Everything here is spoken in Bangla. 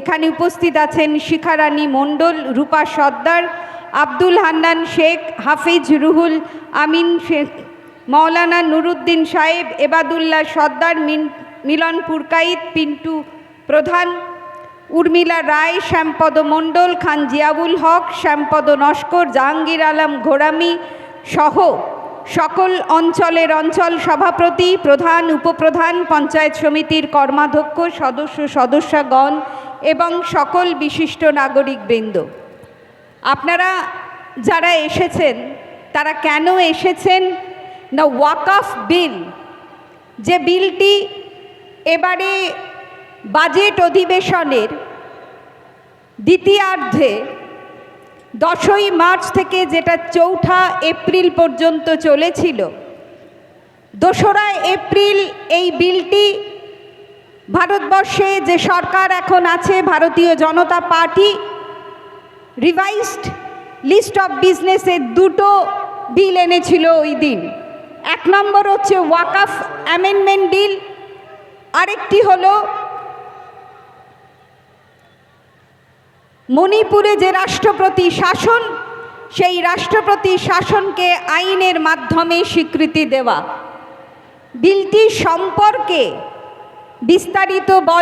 এখানে উপস্থিত আছেন শিখারানী মণ্ডল, রূপা সর্দার, আব্দুল হান্নান শেখ, হাফিজ রুহুল আমিন শেখ মৌলানা নুরুদ্দিন সাহেব, এবাদুল্লাহ সর্দার মিলন পুরকাইত, পিন্টু প্রধান, উর্মিলা রায়, শ্যামপদ মণ্ডল, খান জিয়াউল হক, শ্যামপদ নস্কর, জাহাঙ্গীর আলম ঘোরামি সহ সকল অঞ্চলের অঞ্চল সভাপতি, প্রধান, উপপ্রধান, পঞ্চায়েত সমিতির কর্মাধ্যক্ষ, সদস্য, সদস্যগণ এবং সকল বিশিষ্ট নাগরিকবৃন্দ। আপনারা যারা এসেছেন, তারা কেন এসেছেন? না ওয়াকফ বিল যে বিলটি এবারে বাজেট অধিবেশনের দ্বিতীয়ার্ধে দশই মার্চ থেকে যেটা চৌঠা এপ্রিল পর্যন্ত চলেছিল, দোসরা এপ্রিল এই বিলটি ভারতবর্ষে যে সরকার এখন আছে, Bharatiya Janata Party, revised list of বিজনেসের দুটো বিল এনেছিল ওই দিন। এক নম্বর হচ্ছে ওয়াকাফ অ্যামেন্ডমেন্ট বিল, আরেকটি হলো মণিপুরে যে রাষ্ট্রপতি শাসন, সেই রাষ্ট্রপতি শাসনকে আইনের মাধ্যমে স্বীকৃতি দেওয়া। বিলটি সম্পর্কে বিস্তারিত বল